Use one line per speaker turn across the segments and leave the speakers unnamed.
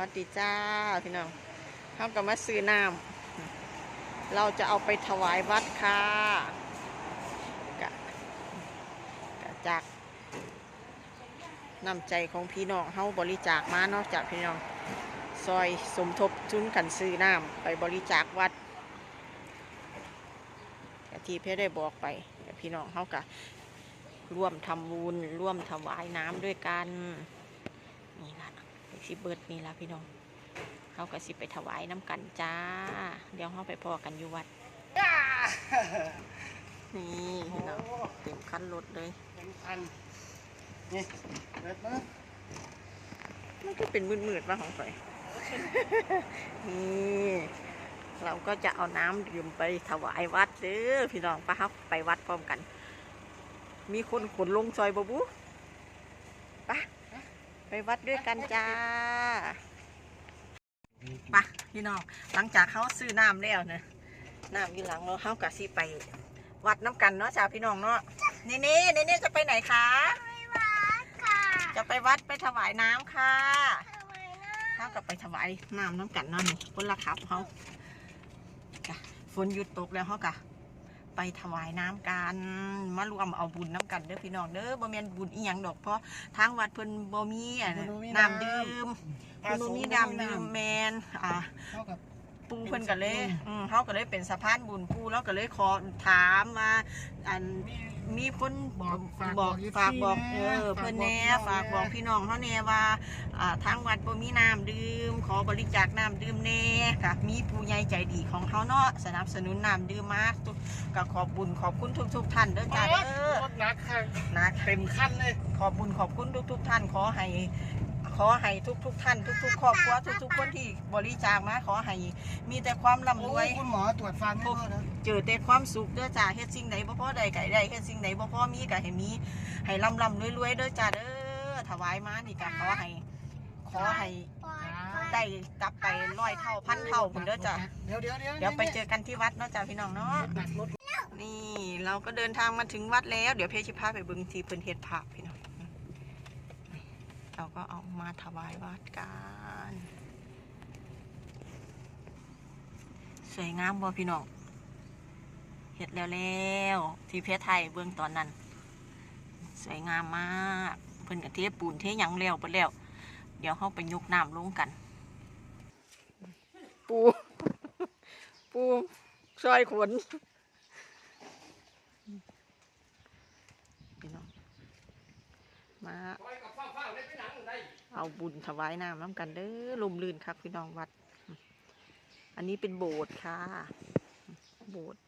วัสดีจ้าพี่น้องเขาก็มาซื้อน้ำเราจะเอาไปถวายวัดค่ะกะกะจากน้ำใจของพี่น้องเขาบริจาคมานอกจากพี่น้องซอยสมทบทุนกันซื้อน้ำไปบริจาควัดกะที่เพื่อได้บอกไปพี่น้องเขากะร่วมทำบุญร่วมถวายน้ำด้วยกันนี่ละ สิเบิดนี่ละพี่น้องเขาก็สิไปถวายน้ำกันจ้า เดี๋ยวเขาไปพอกันอยู่วัด นี่พี่น้องเต็มคันรถเลย
เป็นพันนี่เปิดมา
มันก็เป็นมืดๆว่าของใครนี่เราก็จะเอาน้ำดื่มไปถวายวัดเด้อพี่น้องป้าครับไปวัดพร้อมกัน มีคนขนลงซอยบบุไปะ ไปวัดด้วยกันจ้าไปะพี่น้องหลังจากเขาซื้อน้ำแล้วเนี่ยน้ำอยู่หลังเราเขากะสิไป วัดน้ำกันเนาะจ้าพี่น้องเนาะเน่เน่เน่เน่จะไปไหนคะ
ค่ะ
จะไปวัดไปถวายน้ำค่ะ
ทำไมนะ
เขากับไปถวายน้ำน้ำกันเนั่นคนละขับเขาจ้ะฝนหยุดตกแล้วเขากะ ไปถวายน้ำกันมารวมเอาบุญน้ำกันเด้อพี่น้องเด้อบ่แม่นบุญอีหยังดอกเพราะทางวัดเพิ่นบ่มีอะน้ำดื่มเพิ่นบ่มีน้ำดื่มแมนอ่า
เท่ากับ
ปูเพิ่นก็เลยอืมเขาก็เลยเป็นสะพานบุญปูแล้วก็เลยขอถามว่าอัน
มี
มีคน
บอกฝาก
บอก
บอก
ฝากบอก
FC
เออ
แน่
เพื่อนแน่
ฝา
ฝากก
บบอ
อกก
พี่
พี่
น้
น้
อ
องงเขาแน่ว่าอ่าทางวัดบ่มีน้ำดื่ม ขอบริจาคน้ำดื่มแน่ค่ะมีผู้ใหญ่ใจดีของเขาเนาะสนับสนุนน้ำดื่มมากทุกก็ขอบบุญขอบคุณทุกทุกๆท่านเด้อจ้าเด้อ
รถหนักค่ะ
นะ
เต็มขั้นเลย
ขอบบุญขอบคุณทุกทุกๆท่านขอให้ ขอให้ทุกทุกๆท่าน ทุกๆครอบครัวทุกๆคนที่บริจาคมาขอให้มีแต่ความร่ำร
โอ้
วย
ยคุณหมอตรวจฟันให้ด้วยนะ
เจอแต่ความสุขเด้อจ้าเฮ็ดสิ่งใดบ่พอใดไก่ใดเฮ็ดสิ่งใดบ่พอมีก็ให้มีให้ร่ำร่ำรวยรวยๆเด้อจ้าเด้อถวายมานี่ก็ขอให้ขอให้
ปล่อยปล่อย
ได้กลับไปร้อยเท่าพันเท่าพุ่นเด้อจ้า
เดี๋ยวเดี๋ยวเดี๋ยว
เดี๋ยวไปเจอกันที่วัดเนาะจ้าพี่น้องเนาะ
หนักรถ
นี่เราก็เดินทางมาถึงวัดแล้ว เดี๋ยวเพชรพาไปเบิ่งที่เพิ่นเฮ็ดพระพี่น้อง เราก็เอามาถวายวัดกันสวยงามบ่พี่น้องเฮ็ดแล้วแล้วที่เพชรไทยเบื้องตอนนั้น สวยงามมากเพิ่นกับเทปูนเทหยังแล้วไปแล้ว เดี๋ยวเขาไปยกน้ำลงกัน ปู ปูซอยขนพี่น้องมา เอาบุญถวายน้ำน้ำกันเด้อลมลื่นครับพี่น้องวัด อันนี้เป็นโบสถ์ค่ะ โบสถ์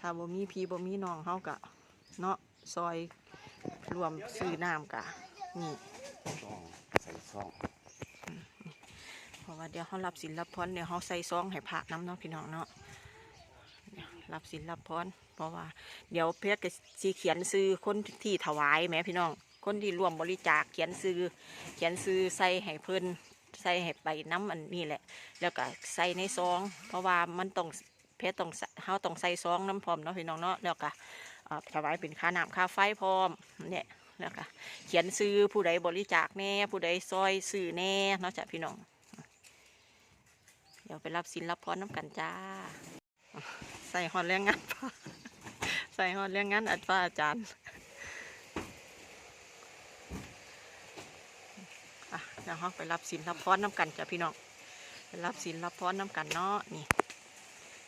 ถ้าบ่มีพี่บ่มีน้องเฮากะเนาะซอยรวมซื้อน้ำกะนี่
ใส่ซอง
เพราะว่าเดี๋ยวเฮารับสินรับพรเดี๋ยวเฮาใส่ซองให้พระน้ำเนาะพี่น้องเนาะเดี๋ยว รับสินรับพรเพราะว่า เดี๋ยวเพชรก็สิเขียนซื้อคนที่ถวายแหมพี่น้อง คนที่ร่วมบริจาคเขียนซื้อเขียนซื้อใส่ให้เพิ่นใส่ให้ไปน้ำอันนี้แหละ แล้วก็ใส่ในซอง เพราะว่ามันต้องเพชรต้องใส่เฮาต้องใส่ซองน้ำพร้อมเนาะพี่น้องเนาะแล้วก็ถวายเป็นค่าน้ำค่าไฟพร้อมเนี่ยแล้วก็เขียนซื้อผู้ใดบริจาคแน่ผู้ใดซอยซื้อแน่เนาะจ้ะพี่น้องเดี๋ยวไปรับสินรับพรน้ำกันจ้า ใส่หอดแรงงานป้าใส่หอดแรงงานอัดป้าอาจารย์อะเดี๋ยวเราไปรับสินรับพรน้ำกันจ้ะพี่น้องไปรับสินรับพรน้ำกันเนาะนี่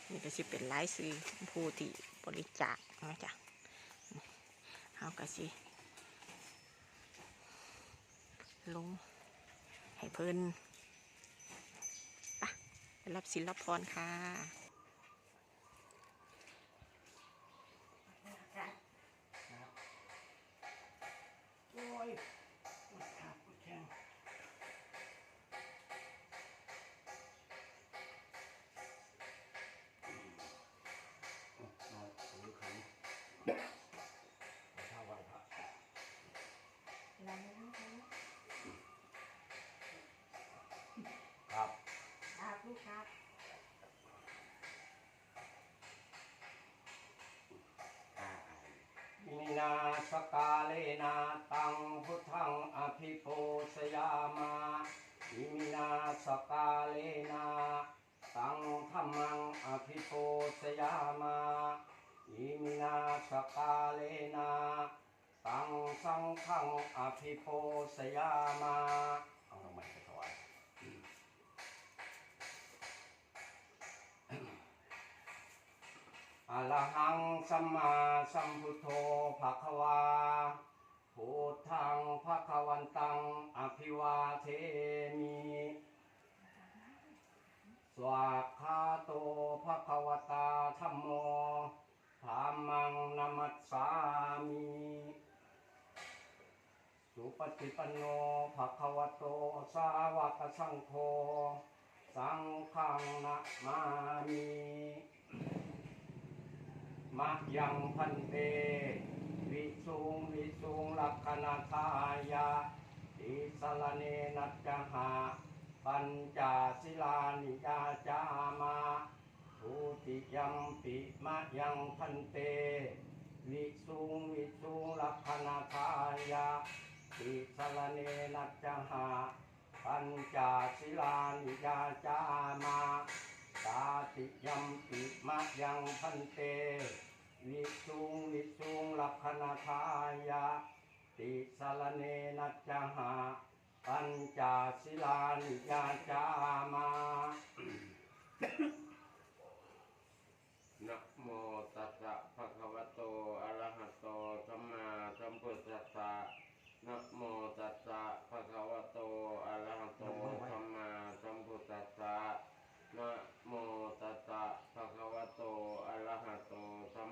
นี่ก็สิเป็นรายซื้อผู้ที่บริจาคนะจ๊ะเขาก็สิลงให้เพิ่นไปรับสินรับพรค่ะ
ครับ
ลูกครับ
อิมินาสกาเลนาตังพุทธังอภิ
โพสยามาอิมินาสกาเลนะตังธรรมังอภิโพสยามาอิมินาสกาเลนะตังสังฆังอภิโพสยามา อะระหังสัมมาสัมพุทโธภะคะวาพุทธังภะคะวันตังอภิวาเทมิสวากขาโตภะคะวตาธัมโมธัมมังนัมัสสามิสุปฏิปันโนภะคะวะโต สาวกสังโฆ สังฆังนะมามิ มะยังพันเต วิสุงวิสุงลักขณทายาติสลเนนัจจหา ปัญจศิลานิยาจามาทุติยัมปิมะยังพันเต วิสุงวิสุงลักขณทายาติสลเนนัจจหา ปัญจศิลานิยาจามา ตาติยัมปิมะยังพันเต วิสุงวิสุงลักขณทายาติสารเนนัจจหา ปัญจศิลานิยาจามา
นะโมตัสสะภะคะวะโต อะระหะโต สัมมาสัมพุทธัสสะนะโมตัสสะภะคะวะโต อะระหะโต สัมมาสัมพุทธัสสะนะโมตัสสะภะคะวะโต อะระหะโต สัม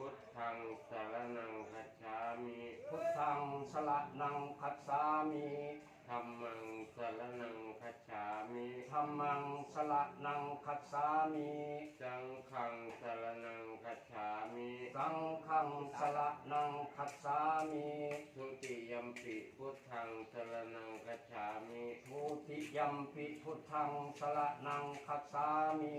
พุทธังสารนังคัจฉามิ
พุทธังสละนังคัสสามิ
ธัมมังสารนังคัจฉามิ
ธัมมังสละนังคัสสามิ
สังฆังสารนังคัจฉามิ
สังฆังสละนังคัสสามิ
ทุติยัมปิพุทธังสรนังคัจฉามิ
ทุติยัมปิพุทธังสละนังคัสสามิ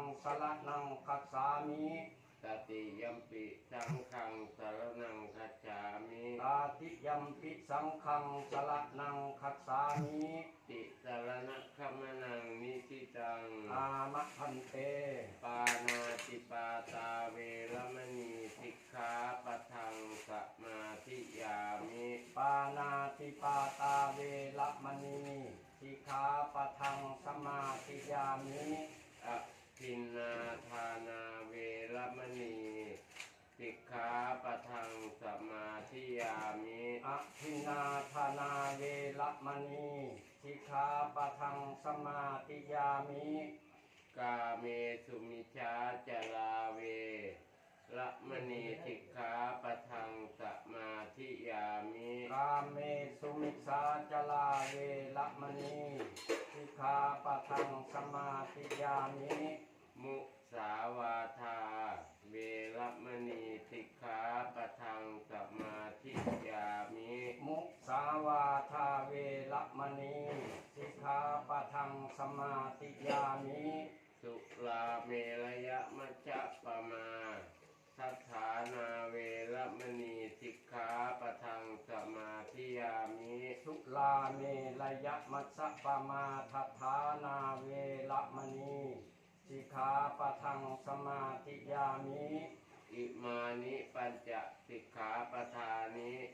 สละนังคัสสามิ
ตติยัมปิสังฆังสรนังคัจฉามิ
ตาติยัมปิสังฆังสละนังคัสสามิ
ติสรณะขมนังนิสิตัง
อามะพันเต
ปานาติปาตาเวรมณีสิกขาปะทังสมาธิยามิ
ปานาติปาตาเวละมณีสิกขาปะทังสมาธิยามิ
อ ทินนาทานาเวรมณีสิกขาปะทังสมาธิยามิ
อภินาธานาเวละมณีสิกขาปะทังสมาธิยามิ
กาเมสุมิชาจาราเวละมณีสิกขาปะทังสมาธิยามิ
กาเมสุมิสาจลาเวละมณีสิกขาปะทังสมาธิยามิ
มุสาวาทา เวรมณีสิกขาปะทังสมาธิยามิ
มุสาวาทาเวละมณีสิกขาปะทังสมาธิยามิ
สุลาเมรยมัจจะปมาทัฏฐานาเวรมณีสิกขาปะทังสมาธิยามิ
สุลาเมรยมัสสะปะมาทัฏฐานาเวละมณี สิกขาปะทังสมาธิยามิ
อิมานิปัญจสิกขาปทานิส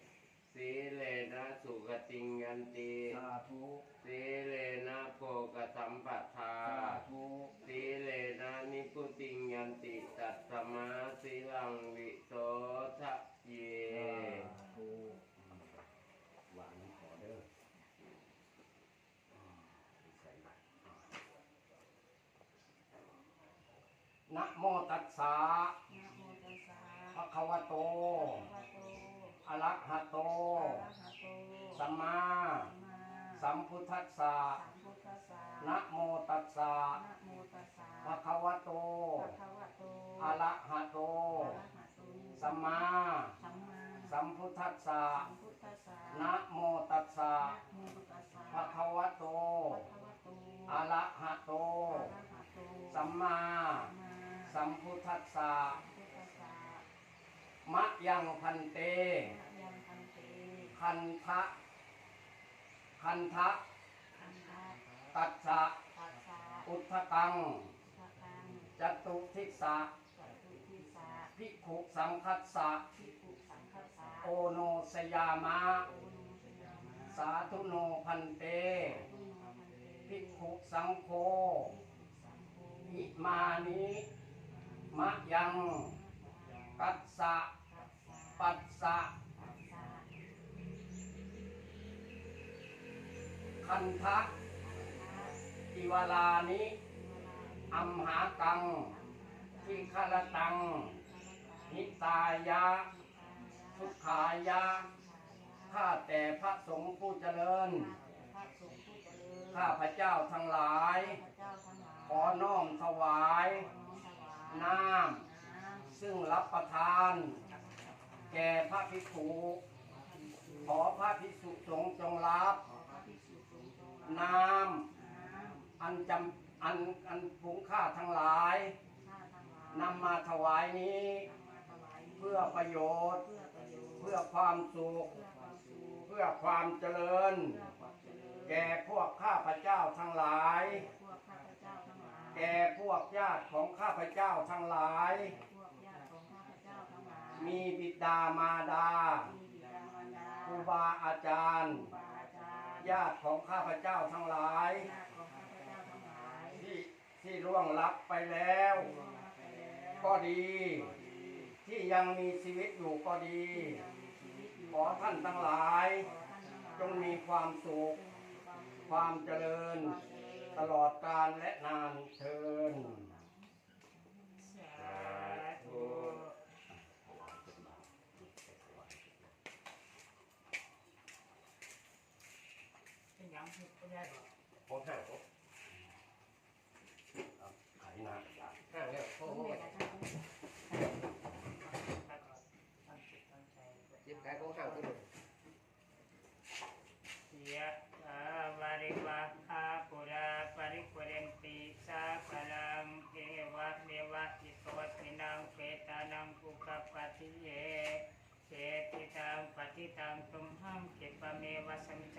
สีเลนะสุขติงยันติ
สาธุ
สีเลนะโภกสัมปทา
สาธุ
สีเลนะนิพุติงยันติตัตตมาสีลังวิโสทะเย
สาธุวางขอเด้อใส่บาตร นะโมตัสสะ
นะโมตัสสะ
ภะคะวะโต
ภะคะวะโต
อะระหะโต
อะระหะโต
สัมมา
สัมมา
สัมพุทธัสสะ
สัมพุทธัสสะ
นะโมตัสสะ
นะโมตัสสะ
ภะคะวะโต
ภะคะวะโต
อะระหะโต
อะระหะโต
สัมมา
สัมมา
สัมพุทธัสสะ
สัมพุทธัสสะ
นะโมตัสสะ
นะโมตัสสะ
ภะคะวะโต
ภะคะวะโต
อะระหะโต
อะระหะโต
สัมมา
สัมมา
สัมพุทธัสสะ
สัมพุทธัสสะ
มะยังพันเต
นะยังพันเต
คันทะ คันทะ
คันธะ
ตัสสะ
ตัสสะ
อุทธกัง
สะกัง
จตุทิสะ
สัตตุทิสา
ภิกขุสังคัสสะ
ภิกขุสังฆสา
โอโนสยามะ
โอโนสยามะ
สาธุโนพันเต
ตุโนพันเต
ภิกขุสังโฆ
สังโฆ
อิมานิ มะยังกัสสะ
ตัสะ
ปัสสะ
ตัสะ
คันทะอิวาลานิอัมหากังทิคารตัง นิตายะ สุขายะ ข้าแต่พระสงฆ์ผู้เจริญ ข้าพระเจ้าทั้งหลาย ขอน้อมถวาย
น้ำ
ซึ่งรับประทาน แก่พระภิกษุขอพระภิกษุสงฆ์จงรับ
ขอพระภิกษุสงฆ์จงรับ
น้ำอันจำอันอันผงค่าทั้งหลายำ
ข้าทั้งหลาย
นำมาถวายนี้ เพื่อประโยชน์
เพื่อ
ความสุข
เพื่อความ
เจริญ
เพื่อความเจริญ
แก่พวกข้าพเจ้าทั้งหลาย แก่พวกญาติของข้าพเจ้าทั้งหลาย
พวกญาติของข้าพเจ้าทั้งหลาย
มีบิดามารดา
มีบิดามารดา
ครูบาอาจารย์
ครูบาอาจารย์
ญาติของข้าพเจ้าทั้งหลาย
ญาติของข้าพเจ้าทั้งหลาย
ที่ที่ร่วงลับไปแล้ว
ล่วงลับไปแล้ว
ก็ดี
ก็ดี
ที่ยังมีชีวิตอยู่ก็ดี
ยังมีชีวิตอยู่
ขอท่านทั้งหลาย
ขอท่านทั้งหลาย
จงมีความสุข
จงมีความสุข
ความเจริญ
ความเจริญ
ตลอดกาลและนานเทิน
สาธุเป็นหยังผิดก็ได้หรอ
ของห่าง
ไขนาดยา
ห่างแล้วโอ้
ต้อง
โห
เรียนอาจารย์
เจ็บกายของห่างตัวหนึ่ง
ยะถาวาริวะหาปุราปริปุเรนติสาคลังเกวะเมวะอิโตตินังเปตานังปุกปะติเยเจติตังปฏิตังตุมหังเกปะ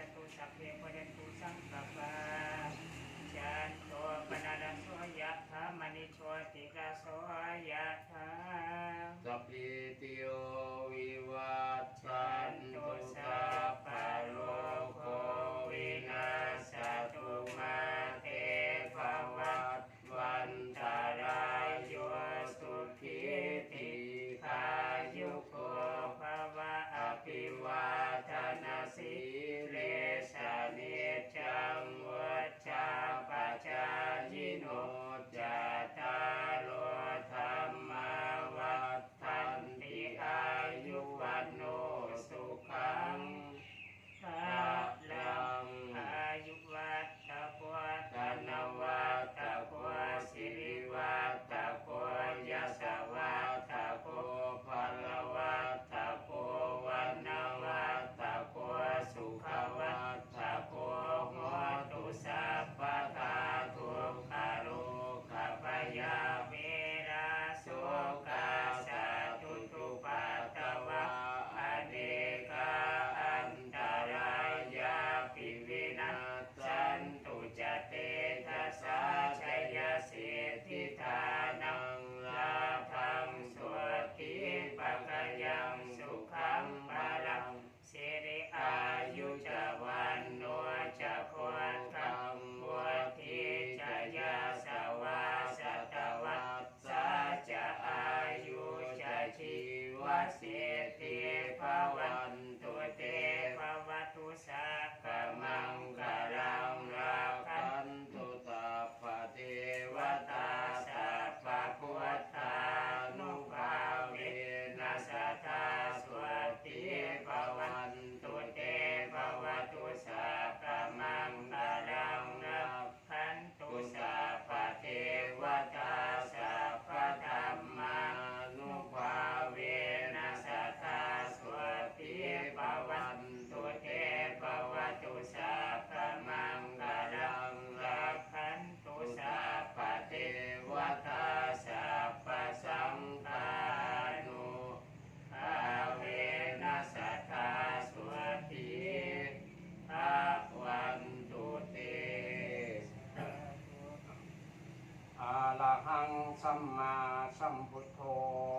สัมมาสั
ม
พุทโธ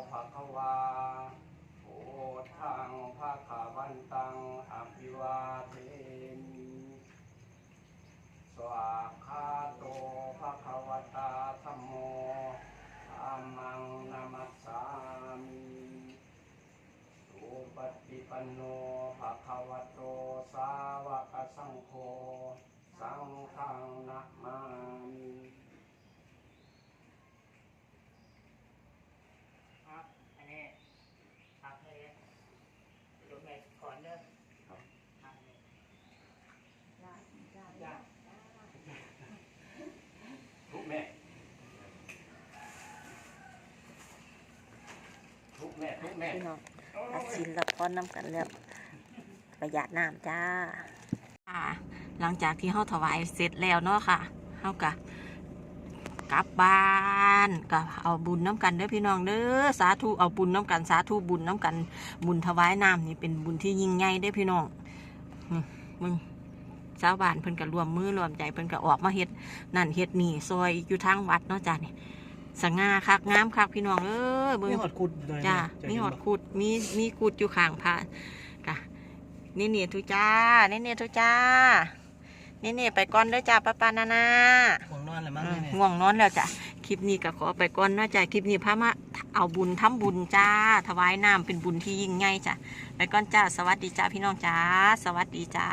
ภะคะวาโอทังภะคะวันตังอภิวาเทมิสวากาโตภะคะวตาธัมโมธัมมังนามัสสามิสุปฏิปันโนภะคะวโตสาวกสังโฆสังฆังนะมามิ
ครับอันนี้ครับเลยยกไปก่อนเด้อครับยากยาก
ทุกแม่ทุกแม่ทุกแม่
พี่น้องรับสินรับพรน้ำกันแล้วประหยัดน้ำจ้าค่ะหลังจากที่เฮาถวายเสร็จแล้วเนาะค่ะเฮากะกลับบ้านก็เอาบุญน้ำกันเด้อพี่น้องเด้อสาธุเอาบุญน้ำกันสาธุบุญน้ำกัน บุญถวายน้ำนี่เป็นบุญที่ยิ่งใหญ่เด้อพี่น้องนี่มึงชาวบ้านเพิ่นก็รวมมือรวมใจเพิ่นก็ออกมาเฮ็ดนั่นเฮ็ดนี่ซอยอยู่ทางวัดเนาะจ้านี่ สง่าคักงามคักพี่น้องเอ้ยเบิ่ง
มีหอดกุดเลย
จ้า
นะ
มีหอด
เห็นบ่
ขุดมีมีขุดอยู่ข้างพระจ้ะนี่เนี่ยทุจ้านี่เนี่ยทุจ้านี่เนี่ยไปก่อนเด้อจ้าป้าปานานา
ห่วงนอนเลยมั้ง
อืม
เนี่ย
ง่วงนอนแล้วจ้ะคลิปนี้ก็ขอไปก่อนเนาะจ้ะคลิปนี้พามาเอาบุญทำบุญจ้า ถวายน้ำเป็นบุญที่ยิ่งใหญ่จ้ะไปก่อนจ้าสวัสดีจ้าพี่น้องจ้า สวัสดีจ้า